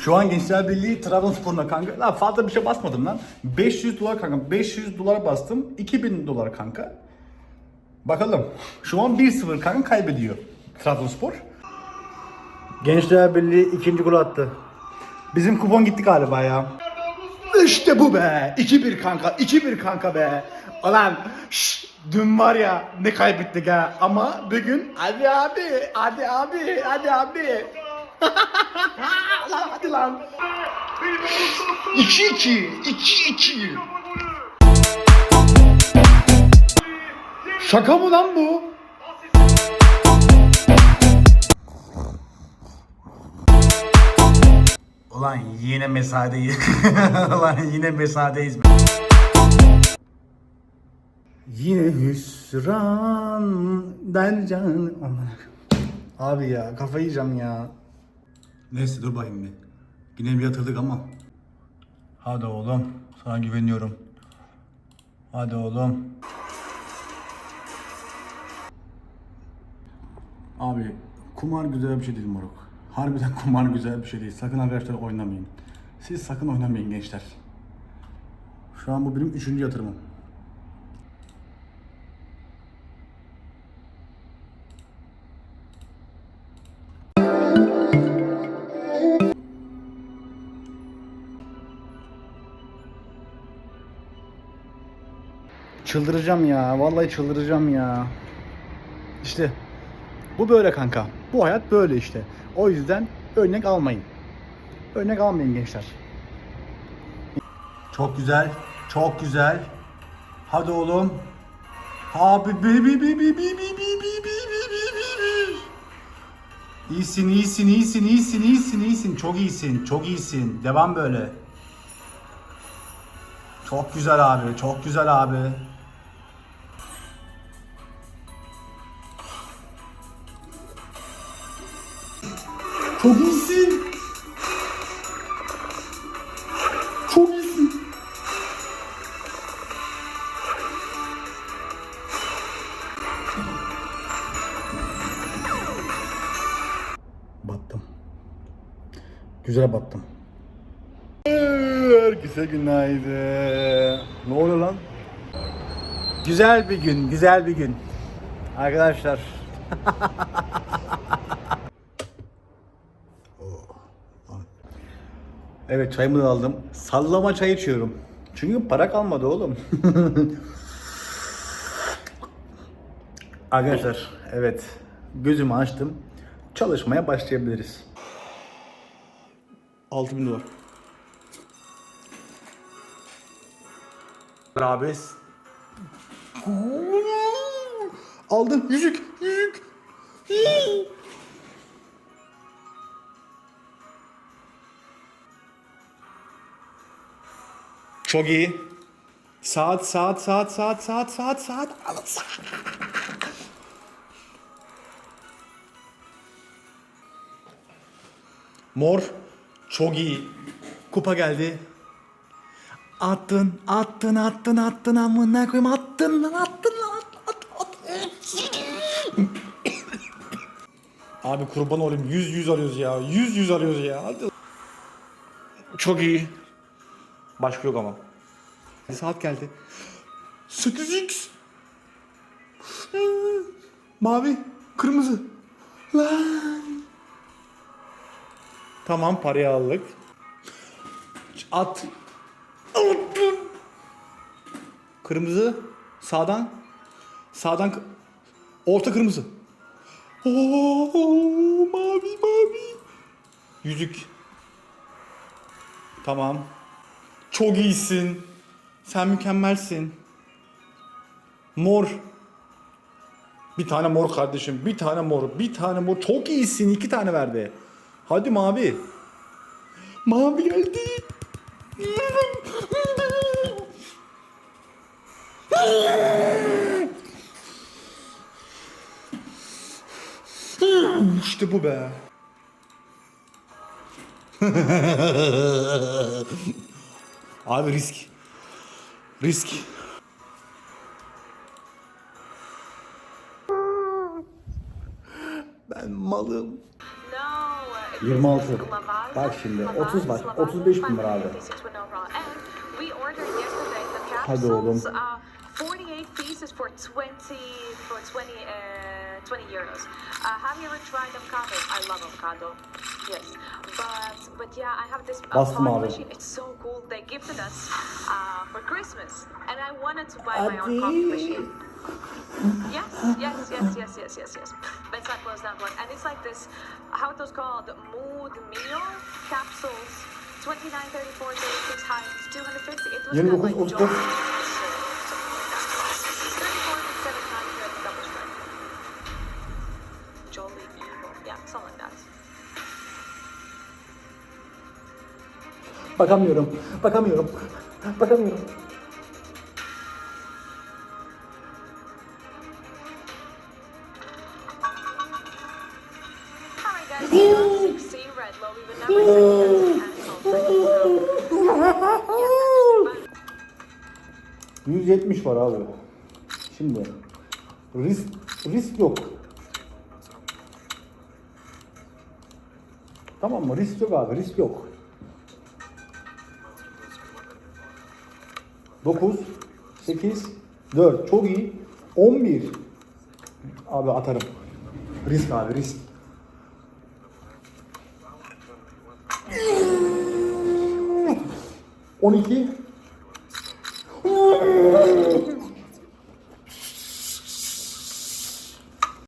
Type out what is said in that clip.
Şu an Gençler Birliği Trabzonspor'una kanka. Lan fazla bir şey basmadım lan. 500 dolar kanka. 500 dolar bastım. 2000 dolar kanka. Bakalım. Şu an 1-0 kanka kaybediyor Trabzonspor. Gençler Birliği ikinci gol attı. Bizim kupon gitti galiba ya. İşte bu be. 2-1 kanka. 2-1 kanka be. Ulan şşş, dün var ya ne kaybettik ha. Ama bugün hadi abi. Hadi abi. Hadi abi. lan hadi lan. 2-2. 2-2. Şaka mı lan bu? Ulan yine mesadeyiz. Ulan yine mesadeyiz. Yine hüsran dercan. Aman. Abi ya kafayı yiyeceğim ya. Neyse dur bakayım bir. Yine bir yatırdık ama. Hadi oğlum. Sana güveniyorum. Hadi oğlum. Abi kumar güzel bir şey değil moruk. Harbiden kumar güzel bir şey değil. Sakın arkadaşlar oynamayın. Siz sakın oynamayın gençler. Şu an bu benim üçüncü yatırımım. Çıldıracağım ya. Vallahi çıldıracağım ya. İşte bu böyle kanka. Bu hayat böyle işte. O yüzden örnek almayın. Örnek almayın gençler. Çok güzel. Çok güzel. Hadi oğlum. Abi bi bi bi bi bi bi bi bi bi bi bi bi. İyisin, iyisin, iyisin, iyisin, iyisin, iyisin. Çok iyisin, çok iyisin. Devam böyle. Çok güzel abi, çok güzel abi. Çok iyisin. Çok iyisin. Battım. Güzel battım. Herkese günaydın. Ne oluyor lan? Güzel bir gün, güzel bir gün. Arkadaşlar. Evet çayımı da aldım. Sallama çay içiyorum. Çünkü para kalmadı oğlum. Arkadaşlar evet gözümü açtım. Çalışmaya başlayabiliriz. 6000 dolar. Abi. Aldım yüzük yüzük. Çok iyi. Saat, saat, saat, saat, saat, saat, saat. Mor. Çok iyi. Kupa geldi. Attın, attın, attın, attın amına koyayım attın lan, attın lan, at, at, at. Abi kurban olayım 100 100 arıyoruz ya. 100 100 arıyoruz ya. Hadi. Çok iyi. Başka yok ama. Saat geldi. 8x. Mavi, kırmızı. Lan. Tamam parayı aldık. At. Attım. Kırmızı. Sağdan. Sağdan. Orta kırmızı. Oo, mavi mavi. Yüzük. Tamam. Çok iyisin. Sen mükemmelsin. Mor. Bir tane mor kardeşim. Bir tane mor. Bir tane mor. Çok iyisin. iki tane verdi. Hadi mavi. Mavi geldi. İşte bu be. Abi risk. Risk. Ben malım. No, 26. lavagem. Bak şimdi, 30 var, 35 bin var abi. Hadi oğlum. 48 pieces for 20 for 20 uh, 20 euros. Uh, have you ever tried avocado? I love avocado. Yes, but but yeah, I have this abi. machine. It's so cool. They gifted us uh, for Christmas, and I wanted to buy my own coffee machine. Yes, yes, yes, yes, yes, yes, yes. But not closed down one. And it's like this, how it was called, mood meal capsules. 29, 34, 36 high, 250. It was 29, called like that's cancelled. Yes, 170 var abi. Şimdi risk risk yok. Tamam mı? Risk yok abi. Risk yok. 9 8 4 çok iyi. 11 Abi atarım. Risk abi risk. On iki